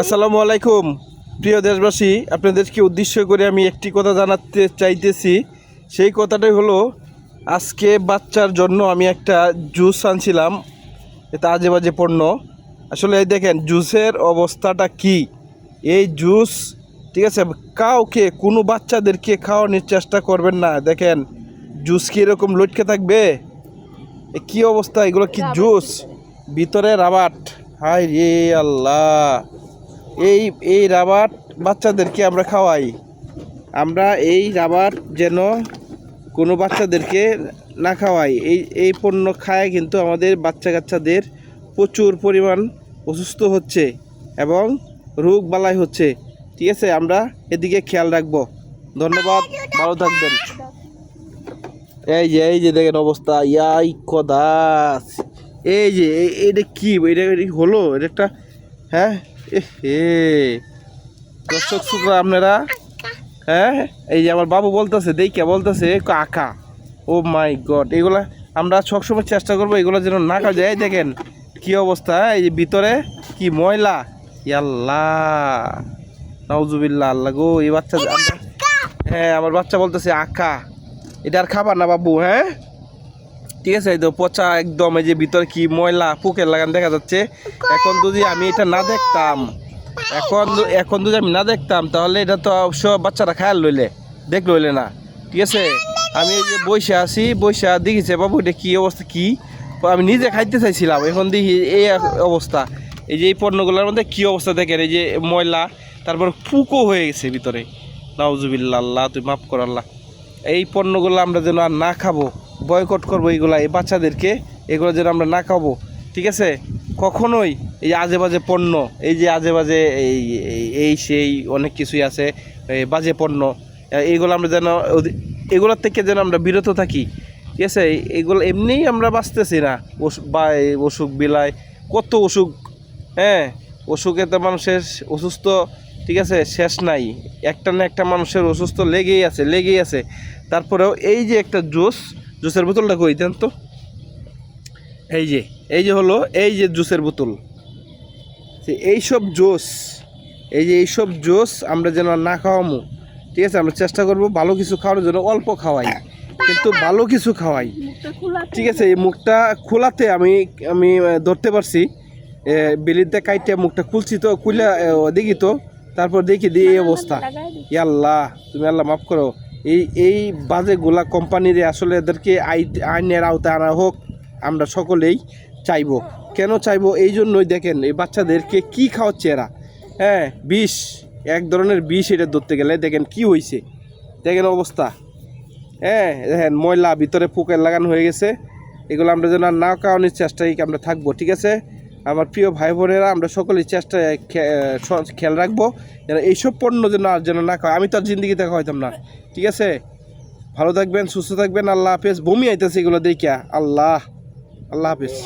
আসসালামু আলাইকুম। প্রিয় দেশবাসী আপনাদেরকে উদ্দেশ্য করে আমি একটি কথা জানাতে চাইতেছি? সেই কথাটাই হলো আজকে বাচ্চার জন্য আমি একটা জুস আনছিলাম। এটা আজে বাজে পণ্য। আসলে এই দেখেন জুসের অবস্থাটা কি? এই জুস ঠিক আছে কাউকে কোনো বাচ্চাদেরকে খাওয়ানোর চেষ্টা করবেন না। দেখেন জুস কি এরকম লটকে থাকবে? এ কি অবস্থা? এগুলো কি জুস? ভিতরে রাবাট হাই রে আল্লাহ! এই এই রাবার বাচ্চাদেরকে আমরা খাওয়াই। আমরা এই রাবার যেন কোনো বাচ্চাদেরকে না খাওয়াই। এই এই পণ্য খায় কিন্তু আমাদের বাচ্চা কাচ্চাদের প্রচুর পরিমাণ অসুস্থ হচ্ছে এবং রোগ বালাই হচ্ছে। ঠিক আছে, আমরা এদিকে খেয়াল রাখব। ধন্যবাদ, ভালো থাকবেন। এই যে এই যে দেখেন অবস্থা। ইয়াই কদাস। এই যে এটা কি? এটা হলো? এটা একটা হ্যাঁ? এ দর্শক শ্রোতা আপনারা? হ্যাঁ? এই যে আমার বাবু বলতেছে দেখে বলতেছে কাকা। ও মাই গড এগুলা আমরা সবসময় চেষ্টা করব এগুলো যেন না খাওয়া যায়। দেখেন কি অবস্থা এই ভিতরে কি ময়লা। ইয়াল্লা নাউজুবিল্লা আল্লাহ গো এই বাচ্চা হ্যাঁ আমার বাচ্চা বলতেছে আকা এটা আর খাবার না বাবু হ্যাঁ? ঠিক আছে, এই তো পচা একদম, এই যে ভিতরে কি ময়লা পুকের লাগান দেখা যাচ্ছে। এখন যদি আমি এটা না দেখতাম, এখন এখন যদি আমি না দেখতাম, তাহলে এটা তো সব বাচ্চারা খায়াল লইলে দেখ লইলে না। ঠিক আছে, আমি এই যে বসে আছি বসে দেখিছে, বাবু, এটা কি অবস্থা, কি? আমি নিজে খাইতে চাইছিলাম, এখন দেখি এই অবস্থা। এই যে এই পণ্যগুলোর মধ্যে কি অবস্থা দেখেন, এই যে ময়লা, তারপর পুকো হয়ে গেছে ভিতরে। নাউজুবিল্লা আল্লাহ, তুই মাফ কর, আল্লাহ। এই পণ্যগুলো আমরা যেন আর না খাব। বয়কট করব এইগুলা, এই বাচ্চাদেরকে, এগুলো যেন আমরা না খাব। ঠিক আছে? কখনোই এই যে আজে বাজে পণ্য, এই যে আজে বাজে এই, এই- সেই অনেক কিছুই আছে বাজে পণ্য, এইগুলো আমরা যেন এগুলোর থেকে যেন আমরা বিরত থাকি। ঠিক আছে? এগুলো এমনিই আমরা বাঁচতেছি না। বা অসুখ বিলায়, কত অসুখ হ্যাঁ? অসুখে তো মানুষের অসুস্থ, ঠিক আছে? শেষ নাই। একটা না একটা মানুষের অসুস্থ লেগেই আছে লেগেই আছে। তারপরেও এই যে একটা জুস জুসের বোতলটা কই দেন তো। এই যে এই যে হলো এই যে জুসের বোতল। এইসব জুস এই যে এইসব জুস আমরা যেন না খাওয়ামো ঠিক আছে আমরা চেষ্টা করব ভালো কিছু খাওয়ানোর জন্য অল্প খাওয়াই কিন্তু ভালো কিছু খাওয়াই। ঠিক আছে এই মুখটা খোলাতে আমি আমি ধরতে পারছি। বেলিতে কাইটে মুখটা খুলছি তো খুলে দেখি তো তারপর দেখি দিয়ে এই অবস্থা। ই আল্লাহ তুমি আল্লাহ মাফ করো। এই এই বাজে গোলা কোম্পানির আসলে এদেরকে আই- আইনের আওতায় আনা হোক, আমরা সকলেই চাইব। কেন চাইব? এই জন্যই দেখেন, এই বাচ্চাদেরকে কি খাওয়াচ্ছে এরা? হ্যাঁ বিষ। এক ধরনের বিষ এটা ধরতে গেলে দেখেন কি হয়েছে দেখেন অবস্থা। হ্যাঁ দেখেন ময়লা ভিতরে পোকের লাগানো হয়ে গেছে। এগুলো আমরা যেন না খাওয়ানোর চেষ্টায় আমরা থাকব, ঠিক আছে? আমার প্রিয় ভাই বোনেরা আমরা সকলেই চেষ্টা খেয়াল রাখব যেন এইসব পণ্য যেন আর যেন না খাওয়া আমি তো আর জিন্দগি দেখা হইতাম না। ঠিক আছে? ভালো থাকবেন, সুস্থ থাকবেন, আল্লাহ হাফেজ। বমি আইতেছে এগুলো দেখিয়া। আল্লাহ আল্লাহ হাফেজ।